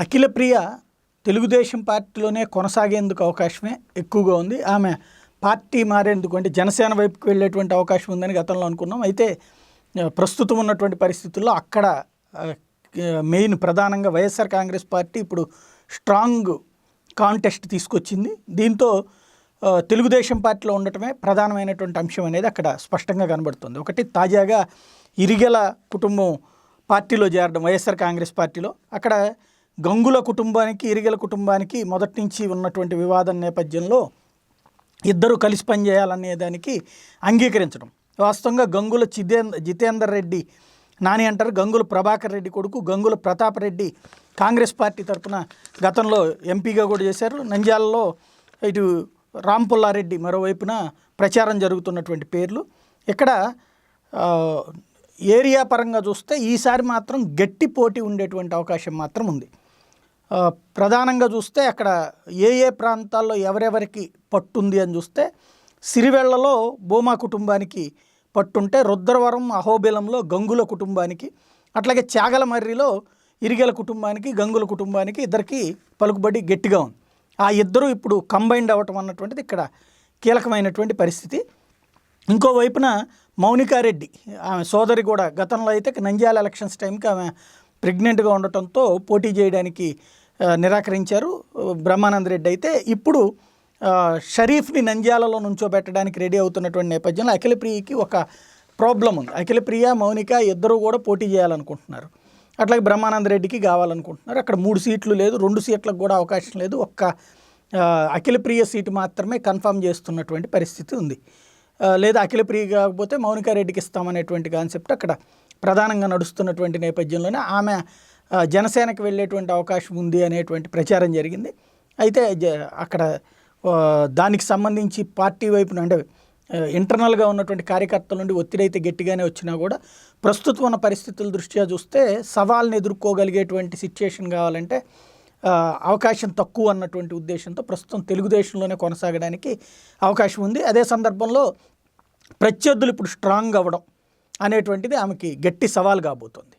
అఖిల ప్రియ తెలుగుదేశం పార్టీలోనే కొనసాగేందుకు అవకాశమే ఎక్కువగా ఉంది. ఆమె పార్టీ మారేందుకు అంటే జనసేన వైపుకి వెళ్ళేటువంటి అవకాశం ఉందని గతంలో అనుకున్నాం. అయితే ప్రస్తుతం ఉన్నటువంటి పరిస్థితుల్లో అక్కడ మెయిన్ ప్రధానంగా వైఎస్ఆర్ కాంగ్రెస్ పార్టీ ఇప్పుడు స్ట్రాంగ్ కాంటెస్ట్ తీసుకొచ్చింది. దీంతో తెలుగుదేశం పార్టీలో ఉండటమే ప్రధానమైనటువంటి అంశం అనేది అక్కడ స్పష్టంగా కనబడుతుంది. ఒకటి తాజాగా ఇరిగెల కుటుంబం పార్టీలో చేరడం వైఎస్ఆర్ కాంగ్రెస్ పార్టీలో. అక్కడ గంగుల కుటుంబానికి ఇరిగల కుటుంబానికి మొదటి నుంచి ఉన్నటువంటి వివాదం నేపథ్యంలో ఇద్దరు కలిసి పనిచేయాలనే దానికి అంగీకరించడం. వాస్తవంగా గంగుల చిదేంద్ర జితేందర్ రెడ్డి నాని అంటారు. గంగుల ప్రభాకర్ రెడ్డి కొడుకు గంగుల ప్రతాప్ రెడ్డి కాంగ్రెస్ పార్టీ తరఫున గతంలో ఎంపీగా కూడా చేశారు. నంద్యాలలో ఇటు రాంపుల్లారెడ్డి మరోవైపున ప్రచారం జరుగుతున్నటువంటి పేర్లు. ఇక్కడ ఏరియా పరంగా చూస్తే ఈసారి మాత్రం గట్టి పోటీ ఉండేటువంటి అవకాశం మాత్రం ఉంది. ప్రధానంగా చూస్తే అక్కడ ఏ ఏ ప్రాంతాల్లో ఎవరెవరికి పట్టుంది అని చూస్తే సిరివెళ్ళలో భూమా కుటుంబానికి పట్టుంటే రుద్రవరం అహోబిలంలో గంగుల కుటుంబానికి అట్లాగే చాగలమర్రిలో ఇరిగెల కుటుంబానికి గంగుల కుటుంబానికి ఇద్దరికి పలుకుబడి గట్టిగా ఉంది. ఆ ఇద్దరు ఇప్పుడు కంబైండ్ అవ్వటం అన్నటువంటిది ఇక్కడ కీలకమైనటువంటి పరిస్థితి. ఇంకోవైపున మౌనికారెడ్డి ఆమె సోదరి కూడా గతంలో అయితే నంద్యాల ఎలక్షన్స్ టైంకి ఆమె ప్రెగ్నెంట్గా ఉండటంతో పోటీ చేయడానికి నిరాకరించారు. బ్రహ్మానంద రెడ్డి అయితే ఇప్పుడు షరీఫ్ని నంద్యాలలో నుంచోబెట్టడానికి రెడీ అవుతున్నటువంటి నేపథ్యంలో అఖిలప్రియకి ఒక ప్రాబ్లం ఉంది. అఖిలప్రియ మౌనిక ఇద్దరు కూడా పోటీ చేయాలనుకుంటున్నారు. అట్లాగే బ్రహ్మానంద రెడ్డికి కావాలనుకుంటున్నారు. అక్కడ మూడు సీట్లు లేదు రెండు సీట్లకు కూడా అవకాశం లేదు. ఒక్క అఖిలప్రియ సీటు మాత్రమే కన్ఫర్మ్ చేస్తున్నటువంటి పరిస్థితి ఉంది. లేదా అఖిలప్రియ కాకపోతే మౌనికారెడ్డికి ఇస్తామనేటువంటి కాన్సెప్ట్ అక్కడ ప్రధానంగా నడుస్తున్నటువంటి నేపథ్యంలోనే ఆమె జనసేనకు వెళ్ళేటువంటి అవకాశం ఉంది అనేటువంటి ప్రచారం జరిగింది. అయితే అక్కడ దానికి సంబంధించి పార్టీ వైపున అంటే ఇంటర్నల్గా ఉన్నటువంటి కార్యకర్తల నుండి ఒత్తిడి అయితే గట్టిగానే వచ్చినా కూడా ప్రస్తుతం ఉన్న పరిస్థితుల దృష్ట్యా చూస్తే సవాల్ని ఎదుర్కోగలిగేటువంటి సిచ్యుయేషన్ కావాలంటే అవకాశం తక్కువ అన్నటువంటి ఉద్దేశంతో ప్రస్తుతం తెలుగుదేశంలోనే కొనసాగడానికి అవకాశం ఉంది. అదే సందర్భంలో ప్రత్యర్థులు ఇప్పుడు స్ట్రాంగ్ అవ్వడం అనేటువంటిది ఆమెకి గట్టి సవాల్ కాబోతోంది.